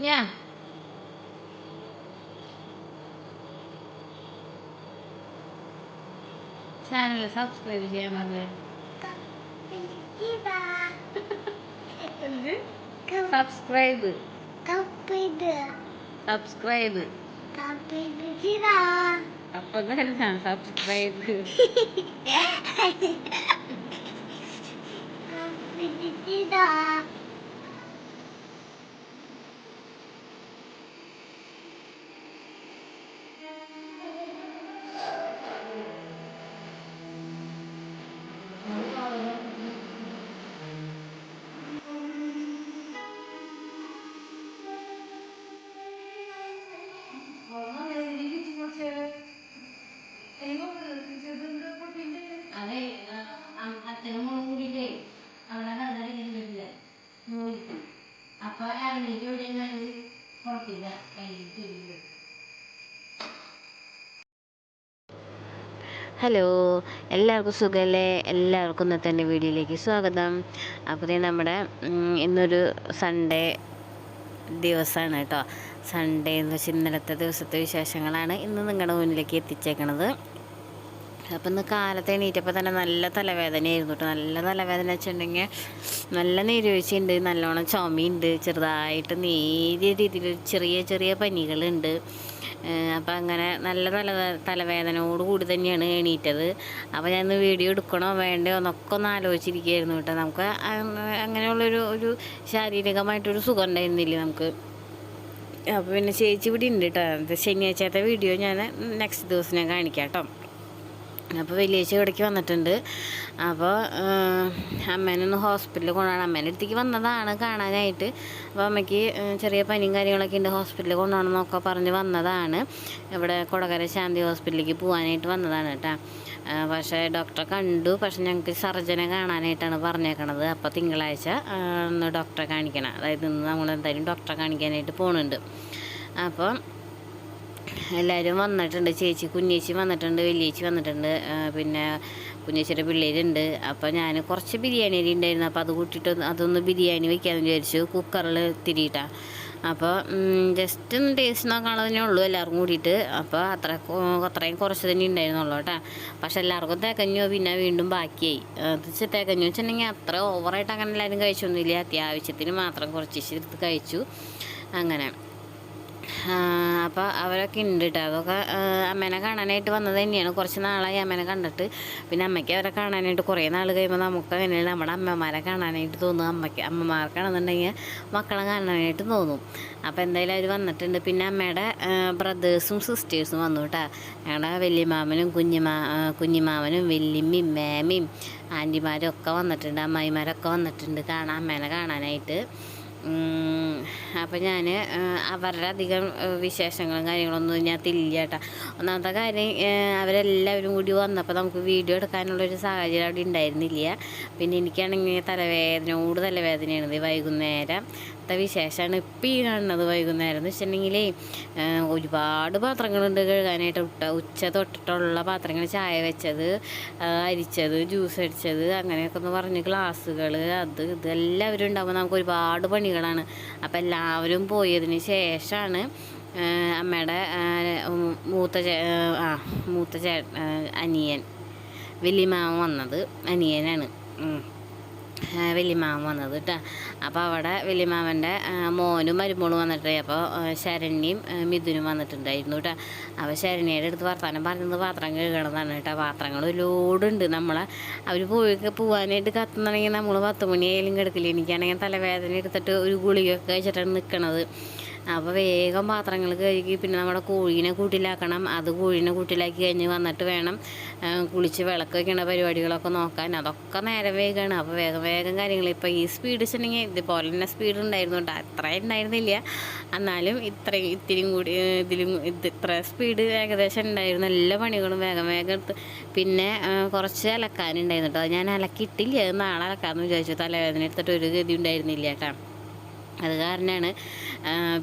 കുഞ്ഞാ channel subscribe ചെയ്യാൻ പറഞ്ഞേ സബ്സ്ക്രൈബ് സബ്സ്ക്രൈബ് അപ്പൊ തന്നെ സബ്സ്ക്രൈബ് അതെ ഹലോ എല്ലാവർക്കും സുഖമല്ലേ എല്ലാവർക്കും ഇന്നത്തെ എന്റെ വീഡിയോയിലേക്ക് സ്വാഗതം. അപ്പോൾ നമ്മുടെ ഇന്നൊരു സൺഡേ ദിവസമാണ് കേട്ടോ. സൺഡേ എന്ന് വെച്ചാൽ ഇന്നലത്തെ ദിവസത്തെ വിശേഷങ്ങളാണ് ഇന്ന് നിങ്ങളുടെ മുന്നിലേക്ക് എത്തിച്ചേക്കണത്. അപ്പം ഇന്ന് കാലത്തെ എണീറ്റപ്പോൾ തന്നെ നല്ല തലവേദനയായിരുന്നു കേട്ടോ. നല്ല തലവേദന വെച്ചിട്ടുണ്ടെങ്കിൽ നല്ല നീരുവീഴ്ചയുണ്ട് നല്ലോണം ചുമയുണ്ട് ചെറുതായിട്ട് നേരിയ രീതിയിൽ ചെറിയ ചെറിയ പനികളുണ്ട്. അപ്പം അങ്ങനെ നല്ല തല തലവേദനയോട് കൂടി തന്നെയാണ് എണീറ്റത്. അപ്പോൾ ഞാൻ വീഡിയോ എടുക്കണോ വേണ്ടയോ എന്നൊക്കെ ഒന്ന് ആലോചിച്ചിരിക്കുകയായിരുന്നു കേട്ടോ. നമുക്ക് അങ്ങ- അങ്ങനെയുള്ളൊരു ഒരു ശാരീരികമായിട്ടൊരു സുഖം ഉണ്ടായിരുന്നില്ല നമുക്ക്? അപ്പോൾ പിന്നെ ചേച്ചി ഇവിടെ ഉണ്ട് കേട്ടോ. ശനിയാഴ്ചത്തെ വീഡിയോ ഞാൻ നെക്സ്റ്റ് ദിവസം ഞാൻ കാണിക്കാം കേട്ടോ. അപ്പോൾ വലിയേച്ചി ഇവിടേക്ക് വന്നിട്ടുണ്ട്. അപ്പോൾ അമ്മേനെ ഒന്ന് ഹോസ്പിറ്റലിൽ കൊണ്ടുപോകണം. അമ്മേന്റെ അടുത്തേക്ക് വന്നതാണ് കാണാനായിട്ട്. അപ്പോൾ അമ്മയ്ക്ക് ചെറിയ പനിയും കാര്യങ്ങളൊക്കെ ഉണ്ട്. ഹോസ്പിറ്റലിൽ കൊണ്ടുപോകണം എന്നൊക്കെ പറഞ്ഞ് വന്നതാണ്. ഇവിടെ കൊടകര ശാന്തി ഹോസ്പിറ്റലിലേക്ക് പോകാനായിട്ട് വന്നതാണ് കേട്ടോ. പക്ഷേ ഡോക്ടറെ കണ്ടു. പക്ഷെ ഞങ്ങൾക്ക് സർജനെ കാണാനായിട്ടാണ് പറഞ്ഞേക്കണത്. അപ്പോൾ തിങ്കളാഴ്ച ഒന്ന് ഡോക്ടറെ കാണിക്കണം. അതായത് ഇന്ന് നമ്മൾ എന്തായാലും ഡോക്ടറെ കാണിക്കാനായിട്ട് പോകുന്നുണ്ട് അപ്പോൾ എല്ലാവരും വന്നിട്ടുണ്ട്. ചേച്ചി കുഞ്ഞേച്ചി വന്നിട്ടുണ്ട് വലിയേച്ചി വന്നിട്ടുണ്ട്. പിന്നെ കുഞ്ഞേച്ചിയുടെ പിള്ളേരുണ്ട്. അപ്പോൾ ഞാൻ കുറച്ച് ബിരിയാണി അരി ഉണ്ടായിരുന്നു. അപ്പോൾ അത് കൂട്ടിയിട്ട് അതൊന്ന് ബിരിയാണി വെക്കാമെന്ന് വിചാരിച്ചു. കുക്കറിൽ തിരിയിട്ടാണ് അപ്പോൾ ജസ്റ്റ് ഒന്ന് ടേസ്റ്റ് നോക്കാനുള്ളതന്നെ ഉള്ളൂ എല്ലാവർക്കും കൂടിയിട്ട്. അപ്പോൾ അത്ര അത്രയും കുറച്ച് തന്നെ ഉണ്ടായിരുന്നുള്ളൂ കേട്ടോ. പക്ഷെ എല്ലാവർക്കും തികഞ്ഞു പിന്നെ വീണ്ടും ബാക്കിയായി. അത് ചെ- തികഞ്ഞു വെച്ചിട്ടുണ്ടെങ്കിൽ അത്ര ഓവറായിട്ട് അങ്ങനെ എല്ലാവരും കഴിച്ചൊന്നുമില്ല. അത്യാവശ്യത്തിന് മാത്രം കുറച്ച് എടുത്ത് കഴിച്ചു. അങ്ങനെ. അപ്പോൾ അവരൊക്കെ ഉണ്ട് കേട്ടോ അതൊക്കെ അമ്മേനെ കാണാനായിട്ട് വന്നത് തന്നെയാണ്. കുറച്ച് നാളായി അമ്മേനെ കണ്ടിട്ട്. പിന്നെ അമ്മയ്ക്ക് അവരെ കാണാനായിട്ട് കുറേ നാൾ കഴിയുമ്പോൾ നമുക്ക് അങ്ങനെയാണ് നമ്മുടെ അമ്മമാരെ കാണാനായിട്ട് തോന്നും. അമ്മയ്ക്ക് അമ്മമാർക്കാണെന്നുണ്ടെങ്കിൽ മക്കളെ കാണാനായിട്ട് തോന്നും. അപ്പോൾ എന്തായാലും അവർ വന്നിട്ടുണ്ട്. പിന്നെ അമ്മയുടെ ബ്രദേഴ്സും സിസ്റ്റേഴ്സും വന്നു കേട്ടോ ഞങ്ങളുടെ വലിയമാമനും കുഞ്ഞിമാ കുഞ്ഞിമാമനും വല്യമ്മയും മേമയും ആന്റിമാരും ഒക്കെ വന്നിട്ടുണ്ട്. അമ്മായിമാരൊക്കെ വന്നിട്ടുണ്ട് കാണാൻ അമ്മേനെ കാണാനായിട്ട്. അപ്പം ഞാൻ അവരുടെ അധികം വിശേഷങ്ങളും കാര്യങ്ങളൊന്നും ഇതിനകത്തില്ല കേട്ടോ. ഒന്നാമത്തെ കാര്യം അവരെല്ലാവരും കൂടി വന്നപ്പോൾ നമുക്ക് വീഡിയോ എടുക്കാനുള്ളൊരു സാഹചര്യം അവിടെ ഉണ്ടായിരുന്നില്ല. പിന്നെ എനിക്കാണെങ്കിൽ തലവേദനയോട് തലവേദനയാണ് ഇത് വൈകുന്നേരം. ത്തെ വിശേഷമാണ് ഇപ്പം ഈ കാണുന്നത് വൈകുന്നേരം എന്ന് വെച്ചിട്ടുണ്ടെങ്കിലേ ഒരുപാട് പാത്രങ്ങളുണ്ട് കഴുകാനായിട്ട്. ഉട്ട ഉച്ച തൊട്ടിട്ടുള്ള പാത്രങ്ങൾ ചായ വെച്ചത് അരിച്ചത് ജ്യൂസ് അടിച്ചത് അങ്ങനെയൊക്കെ ഒന്ന് പറഞ്ഞ് ഗ്ലാസ്സുകൾ അത് ഇതെല്ലാവരും ഉണ്ടാകുമ്പോൾ നമുക്ക് ഒരുപാട് പണികളാണ്. അപ്പോൾ എല്ലാവരും പോയതിന് ശേഷമാണ് അമ്മയുടെ മൂത്ത ചേ ആ മൂത്ത ചേ അനിയൻ വലിയ വലിയമാവൻ വന്നത്. അനിയനാണ്. വലിയമാവൻ വന്നത് കേട്ടോ അപ്പോൾ അവിടെ വലിയമാവന്റെ മോനും മരുമോളും വന്നിട്ട് അപ്പോൾ ശരണ്യും മിഥുനും വന്നിട്ടുണ്ടായിരുന്നു കേട്ടോ അപ്പോൾ ശരണ്യയുടെ അടുത്ത് വർത്താനം പറഞ്ഞത് പാത്രം കഴുകണതാണ് കേട്ടോ പാത്രങ്ങൾ ലോഡുണ്ട് നമ്മളെ. അവർ പോയി പോവാനായിട്ട് കത്തുന്നുണ്ടെങ്കിൽ നമ്മൾ പത്ത് മണിയായാലും കിടക്കില്ല. എനിക്കാണെങ്കിൽ തലവേദന എടുത്തിട്ട് ഒരു ഗുളികയൊക്കെ കഴിച്ചിട്ടാണ് നിൽക്കണത് അപ്പോൾ വേഗം പാത്രങ്ങൾ കഴുകി പിന്നെ നമ്മുടെ കോഴീനെ കൂട്ടിലാക്കണം. അത് കോഴീനെ കൂട്ടിലാക്കി കഴിഞ്ഞ് വന്നിട്ട് വേണം കുളിച്ച് വിളക്ക് വയ്ക്കേണ്ട പരിപാടികളൊക്കെ നോക്കാൻ. അതൊക്കെ നേരം വേഗമാണ് അപ്പോൾ വേഗം വേഗം കാര്യങ്ങൾ ഇപ്പോൾ ഈ സ്പീഡ് വെച്ചിട്ടുണ്ടെങ്കിൽ ഇതുപോലെ തന്നെ സ്പീഡ് ഉണ്ടായിരുന്നു കേട്ടോ അത്ര ഉണ്ടായിരുന്നില്ല. എന്നാലും ഇത്രയും ഇത്തിരിയും കൂടി ഇതിലും ഇത് ഇത്ര സ്പീഡ് ഏകദേശം ഉണ്ടായിരുന്നു എല്ലാ പണികളും വേഗം വേഗം എടുത്ത്. പിന്നെ കുറച്ച് അലക്കാനുണ്ടായിരുന്നു കേട്ടോ. ഞാൻ അലക്കിയിട്ടില്ല. നാളെ അലക്കാമെന്ന് വിചാരിച്ചു. തലവേദന എടുത്തിട്ട് ഒരു ഗതി ഉണ്ടായിരുന്നില്ല കേട്ടോ. അത് കാരണമാണ്.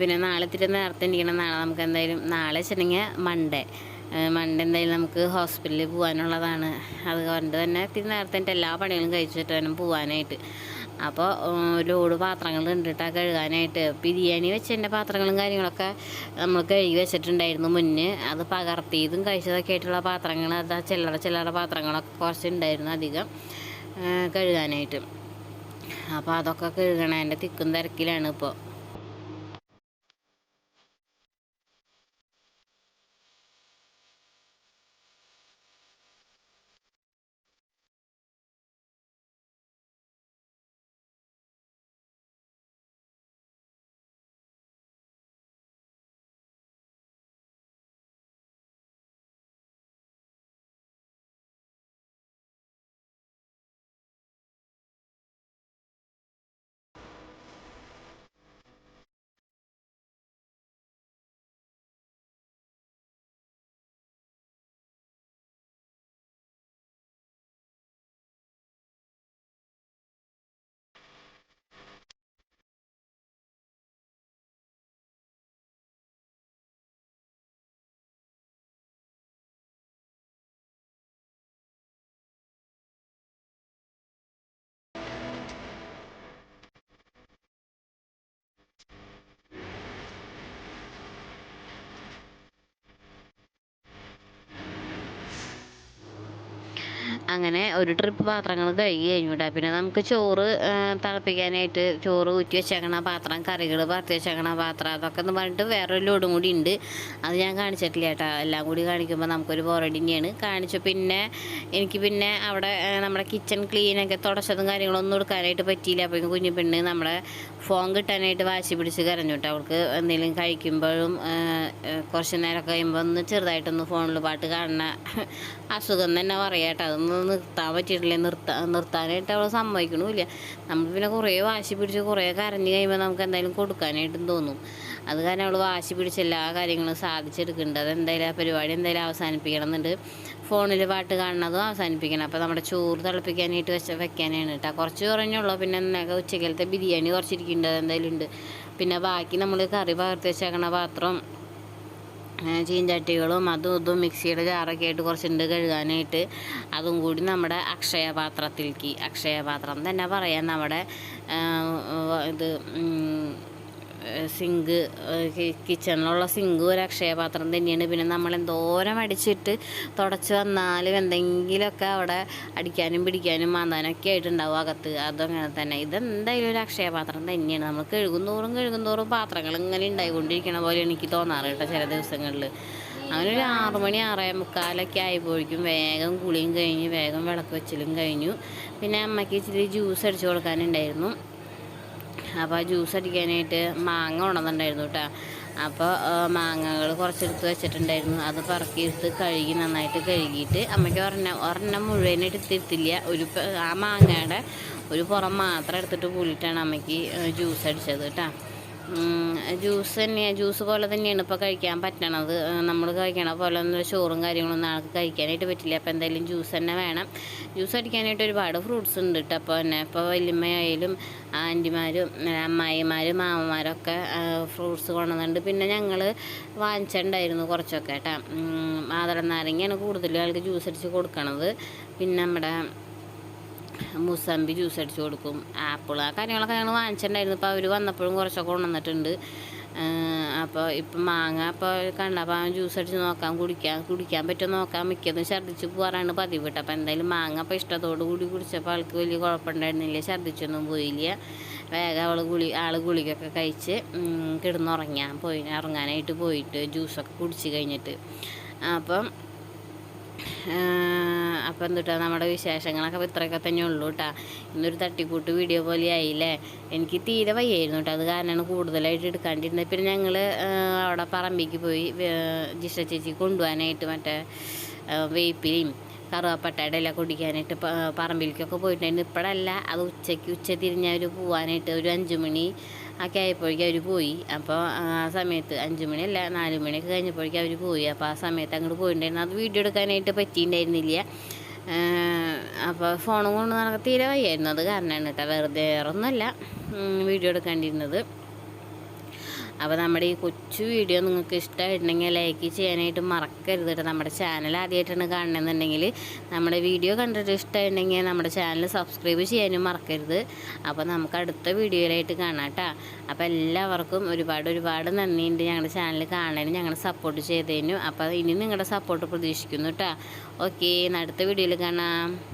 പിന്നെ നാളെ ഇത്തിരി നേരത്തെ എണീക്കണം. നാളെ നമുക്ക് എന്തായാലും നാളെ വെച്ചിട്ടുണ്ടെങ്കിൽ മൺഡേ മൺഡേ എന്തായാലും നമുക്ക് ഹോസ്പിറ്റലിൽ പോകാനുള്ളതാണ്. അതുകൊണ്ട് തന്നെ ഇത്തിരി നേരത്തെ എല്ലാ പണികളും കഴിച്ചിട്ട് വേണം പോകാനായിട്ട്. അപ്പോൾ ലോഡ് പാത്രങ്ങൾ കണ്ടിട്ടാണ് കഴുകാനായിട്ട്. ബിരിയാണി വെച്ചതിന്റെ പാത്രങ്ങളും കാര്യങ്ങളൊക്കെ നമ്മൾ കഴുകി വെച്ചിട്ടുണ്ടായിരുന്നു മുന്നേ. അത് പകർത്തിയതും കഴിച്ചതൊക്കെ ആയിട്ടുള്ള പാത്രങ്ങൾ അതാ ചില്ലറ ചില്ലറ പാത്രങ്ങളൊക്കെ കുറച്ച് ഉണ്ടായിരുന്നു അധികം കഴുകാനായിട്ട്. അപ്പോൾ അതൊക്കെ കഴുകണതിന്റെ തിക്കും തിരക്കിലാണ് ഇപ്പോൾ അങ്ങനെ ഒരു ട്രിപ്പ് പാത്രങ്ങൾ കഴുകി കഴിഞ്ഞു വിടാം പിന്നെ നമുക്ക് ചോറ് തിളപ്പിക്കാനായിട്ട് ചോറ് ഊറ്റി വെച്ചേക്കണ പാത്രം കറികൾ പറത്തി വെച്ചേക്കണ പാത്രം അതൊക്കെ എന്ന് പറഞ്ഞിട്ട് വേറൊരു ലോഡും കൂടി ഉണ്ട്. അത് ഞാൻ കാണിച്ചിട്ടില്ല കേട്ടോ. എല്ലാം കൂടി കാണിക്കുമ്പോൾ നമുക്കൊരു ബോറടി തന്നെയാണ് കാണിച്ചു. പിന്നെ എനിക്ക് പിന്നെ അവിടെ നമ്മുടെ കിച്ചൺ ക്ലീനൊക്കെ തുടച്ചതും കാര്യങ്ങളൊന്നും എടുക്കാനായിട്ട് പറ്റിയില്ല. അപ്പോൾ കുഞ്ഞു പെണ്ണ് നമ്മുടെ ഫോൺ കിട്ടാനായിട്ട് വാശി പിടിച്ച് കരഞ്ഞു കേട്ടോ അവൾക്ക് എന്തെങ്കിലും കഴിക്കുമ്പോഴും കുറച്ച് നേരം കഴിയുമ്പോൾ ഒന്ന് ചെറുതായിട്ടൊന്ന് ഫോണിൽ പാട്ട് കാണുന്ന അസുഖം തന്നെ പറയാട്ടോ അതൊന്നും നിർത്താൻ പറ്റിയിട്ടില്ല. നിർത്താൻ നിർത്താനായിട്ട് അവൾ സമ്മതിക്കണമില്ല നമ്മൾ പിന്നെ കുറേ വാശി പിടിച്ച് കുറേ കരഞ്ഞ് കഴിയുമ്പോൾ നമുക്ക് എന്തായാലും കൊടുക്കാനായിട്ടും തോന്നും. അത് കാരണം അവൾ വാശി പിടിച്ച് എല്ലാ കാര്യങ്ങളും സാധിച്ചെടുക്കുന്നുണ്ട്. അതെന്തായാലും ആ പരിപാടി എന്തായാലും അവസാനിപ്പിക്കണം എന്നുണ്ട്. ഫോണിൽ പാട്ട് കാണുന്നതും അവസാനിപ്പിക്കണം. അപ്പോൾ നമ്മുടെ ചോറ് തിളപ്പിക്കാനായിട്ട് വെച്ച വെക്കാനാണ് കേട്ടോ കുറച്ച് കുറഞ്ഞുള്ളൂ. പിന്നെ എന്നൊക്കെ ഉച്ചക്കലത്തെ ബിരിയാണി കുറച്ചിരിക്കുന്നുണ്ട്. എന്തായാലും ഉണ്ട്. പിന്നെ ബാക്കി നമ്മൾ കറി പകർത്തി വെച്ചേക്കണ പാത്രം ചീഞ്ചട്ടികളും അതും ഇതും മിക്സിയുടെ ജാറൊക്കെ ആയിട്ട് കുറച്ചുണ്ട് കഴുകാനായിട്ട്. അതും കൂടി നമ്മുടെ അക്ഷയ പാത്രത്തിലേക്ക് അക്ഷയ പാത്രം തന്നെ പറയാം. നമ്മുടെ ഇത് സിങ്ക് കിച്ചണിലുള്ള സിങ്ക് ഒരു അക്ഷയപാത്രം തന്നെയാണ്. പിന്നെ നമ്മൾ എന്തോരം അടിച്ചിട്ട് തുടച്ച് വന്നാലും എന്തെങ്കിലുമൊക്കെ അവിടെ അടിക്കാനും പിടിക്കാനും മാന്താനൊക്കെ ആയിട്ടുണ്ടാവും അകത്ത്. അതങ്ങനെ തന്നെ. ഇതെന്തായാലും ഒരു അക്ഷയപാത്രം തന്നെയാണ്. നമ്മൾ കഴുകുന്തോറും കഴുകുന്തോറും പാത്രങ്ങൾ ഇങ്ങനെ ഉണ്ടായിക്കൊണ്ടിരിക്കണ പോലെ എനിക്ക് തോന്നാറ് കേട്ടോ ചില ദിവസങ്ങളിൽ. അങ്ങനെ ഒരു ആറു മണി ആറേ മുക്കാലൊക്കെ ആയപ്പോഴേക്കും വേഗം കുളിയും കഴിഞ്ഞ് വേഗം വിളക്ക് വെച്ചിലും കഴിഞ്ഞു. പിന്നെ അമ്മയ്ക്ക് ഇച്ചിരി ജ്യൂസ് അടിച്ചു കൊടുക്കാനുണ്ടായിരുന്നു. അപ്പോൾ ജ്യൂസ് അടിക്കാനായിട്ട് മാങ്ങ ഉണർന്നുണ്ടായിരുന്നു കേട്ടോ. അപ്പോൾ മാങ്ങകൾ കുറച്ചെടുത്ത് വെച്ചിട്ടുണ്ടായിരുന്നു. അത് പറക്കിയെടുത്ത് കഴുകി നന്നായിട്ട് കഴുകിയിട്ട് അമ്മയ്ക്ക് ഒരെണ്ണം ഒരെണ്ണം മുഴുവനായിട്ട് എടുത്തിരുത്തില്ല ഒരു ആ മാങ്ങയുടെ ഒരു പുറം മാത്രം എടുത്തിട്ട് പൂളിയിട്ടാണ് അമ്മയ്ക്ക് ജ്യൂസ് അടിച്ചത് കേട്ടോ. ജ്യൂസ് തന്നെയാണ് ജ്യൂസ് പോലെ തന്നെയാണ് ഇപ്പോൾ കഴിക്കാൻ പറ്റണത്. നമ്മൾ കഴിക്കണ പോലെ ഒന്നും ചോറും കാര്യങ്ങളൊന്നും ആൾക്ക് കഴിക്കാനായിട്ട് പറ്റില്ല. അപ്പോൾ എന്തായാലും ജ്യൂസ് തന്നെ വേണം. ജ്യൂസ് അടിക്കാനായിട്ട് ഒരുപാട് ഫ്രൂട്ട്സ് ഉണ്ട് കേട്ടോ അപ്പോൾ തന്നെ. ഇപ്പോൾ വലിയമ്മയായാലും ആന്റിമാരും അമ്മായിമാരും മാമന്മാരൊക്കെ ഫ്രൂട്ട്സ് കൊണ്ടുവന്നുണ്ട് പിന്നെ ഞങ്ങൾ വാങ്ങിച്ചിട്ടുണ്ടായിരുന്നു കുറച്ചൊക്കെ കേട്ടോ മാതളം നാരങ്ങയാണ് കൂടുതലും ആൾക്ക് ജ്യൂസ് അടിച്ച് കൊടുക്കണത്. പിന്നെ നമ്മുടെ മുസമ്പി ജ്യൂസ് അടിച്ച് കൊടുക്കും. ആപ്പിൾ ആ കാര്യങ്ങളൊക്കെ ഞങ്ങൾ വാങ്ങിച്ചിട്ടുണ്ടായിരുന്നു. ഇപ്പോൾ അവർ വന്നപ്പോഴും കുറച്ചൊക്കെ കൊണ്ടുവന്നിട്ടുണ്ട്. അപ്പോൾ ഇപ്പം മാങ്ങ അപ്പോൾ കണ്ടപ്പോൾ ജ്യൂസ് അടിച്ച് നോക്കാം കുടിക്കാൻ കുടിക്കാൻ പറ്റുമോ നോക്കാൻ മിക്കതും ഛർദ്ദിച്ച് പോകാറാണ് പതിവ് അപ്പോൾ എന്തായാലും മാങ്ങ അപ്പോൾ ഇഷ്ടത്തോടു കൂടി കുടിച്ചപ്പോൾ ആൾക്ക് വലിയ കുഴപ്പമുണ്ടായിരുന്നില്ല ഛർദ്ദിച്ചൊന്നും പോയില്ല. വേഗം അവൾ ഗുളി ആൾ ഗുളികയൊക്കെ കഴിച്ച് കിടന്നുറങ്ങാൻ പോയി ഉറങ്ങാനായിട്ട് പോയിട്ട് ജ്യൂസൊക്കെ കുടിച്ച് കഴിഞ്ഞിട്ട്. അപ്പം അപ്പം എന്തുട്ടാ നമ്മുടെ വിശേഷങ്ങളൊക്കെ ഇത്രയൊക്കെ തന്നെ ഉള്ളൂ കേട്ടോ ഇന്നൊരു തട്ടിക്കൂട്ട് വീഡിയോ പോലെ ആയില്ലേ? എനിക്ക് തീരെ വയ്യായിരുന്നു കേട്ടോ അത് കാരണമാണ് കൂടുതലായിട്ട് എടുക്കാണ്ടിരുന്നത് പിന്നെ ഞങ്ങൾ അവിടെ പറമ്പിക്ക് പോയി ജിഷ ചേച്ചി കൊണ്ടുപോകാനായിട്ട് മറ്റേ വേപ്പിലയും കറുവാപ്പട്ടയുടെ ഇല കുടിക്കാനായിട്ട് പറമ്പിലേക്കൊക്കെ പോയിട്ടുണ്ടായിരുന്നു. ഇപ്പോഴല്ല അത് ഉച്ചയ്ക്ക് ഉച്ച തിരിഞ്ഞ് അവർ പോകാനായിട്ട് ഒരു അഞ്ച് മണി ഒക്കെ ആയപ്പോഴേക്കും അവർ പോയി. അപ്പോൾ ആ സമയത്ത് അഞ്ച് മണിയല്ല നാല് മണിയൊക്കെ കഴിഞ്ഞപ്പോഴേക്കും അവർ പോയി. അപ്പോൾ ആ സമയത്ത് അങ്ങോട്ട് പോയിട്ടുണ്ടായിരുന്നു. അത് വീഡിയോ എടുക്കാനായിട്ട് പറ്റിയിട്ടുണ്ടായിരുന്നില്ല. അപ്പോൾ ഫോണും കൊണ്ട് നടക്കാൻ തീരെ വയ്യായിരുന്നു. അത് കാരണമാണ് കേട്ടോ. വെറുതെ വേറെ ഒന്നുമല്ല വീഡിയോ എടുക്കാണ്ടിരുന്നത്. അപ്പോൾ നമ്മുടെ ഈ കൊച്ചു വീഡിയോ നിങ്ങൾക്ക് ഇഷ്ടമായിട്ടുണ്ടെങ്കിൽ ലൈക്ക് ചെയ്യാനായിട്ട് മറക്കരുത് കേട്ടോ നമ്മുടെ ചാനൽ ആദ്യമായിട്ടാണ് കാണണമെന്നുണ്ടെങ്കിൽ നമ്മുടെ വീഡിയോ കണ്ടിട്ട് ഇഷ്ടമായിട്ടുണ്ടെങ്കിൽ നമ്മുടെ ചാനൽ സബ്സ്ക്രൈബ് ചെയ്യാനും മറക്കരുത്. അപ്പോൾ നമുക്ക് അടുത്ത വീഡിയോയിലായിട്ട് കാണാം കേട്ടോ അപ്പോൾ എല്ലാവർക്കും ഒരുപാട് ഒരുപാട് നന്ദിയുണ്ട് ഞങ്ങളുടെ ചാനൽ കാണാനും ഞങ്ങളെ സപ്പോർട്ട് ചെയ്തതിനും. അപ്പോൾ ഇനി നിങ്ങളുടെ സപ്പോർട്ട് പ്രതീക്ഷിക്കുന്നു കേട്ടോ ഓക്കെ അടുത്ത വീഡിയോയിൽ കാണാം.